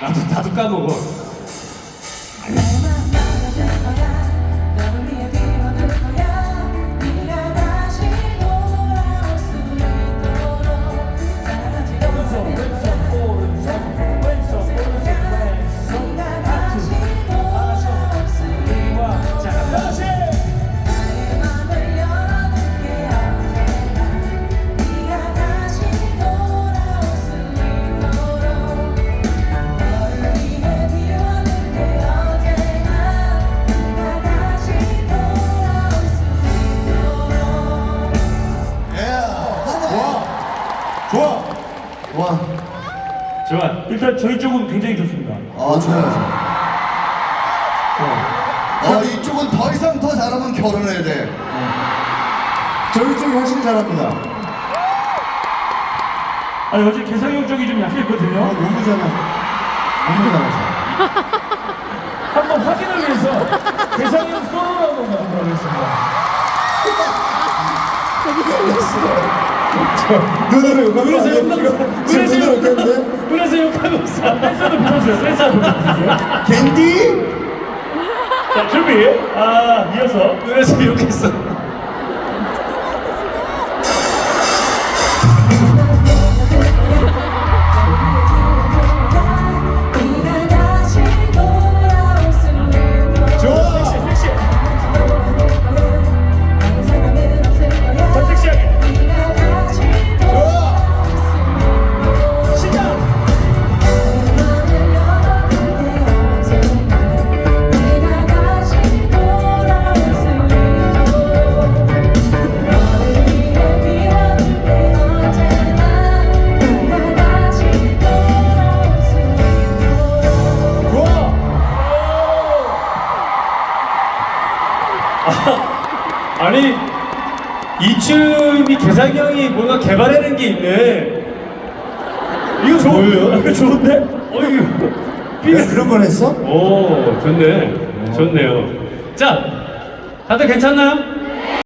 나도 나도 까먹어. 좋아. 와, 좋아. 일단 저희 쪽은 굉장히 좋습니다. 아 좋아요. 어 이쪽은 더 이상 더 잘하면 결혼해야 돼. 저희 쪽이 훨씬 잘합니다. 아니 어제 개성이 형 쪽이 좀 어, 약했거든요. 너무 잘하. 너무 잘하죠. 한번 확인을 위해서 개성이 형 솔로로 한번 가보도록 하겠습니다. 눈으로 욕하면 그래서 안 돼. 욕하고 지금 그래서 눈으로 욕했는데? 그래서 욕하고 있어. 댄서도 불러줘요. 댄서 불러주세요. 캔디? 자 준비. 아 이어서 그래서 욕했어. 아니 이춤이 개상이 형이 뭔가 개발해낸 게 있네. 이거 좋 뭐예요? 이거 좋은데? 어이구. 내가 그런 걸 했어? 오 좋네. 좋네요. 자 다들 괜찮나요?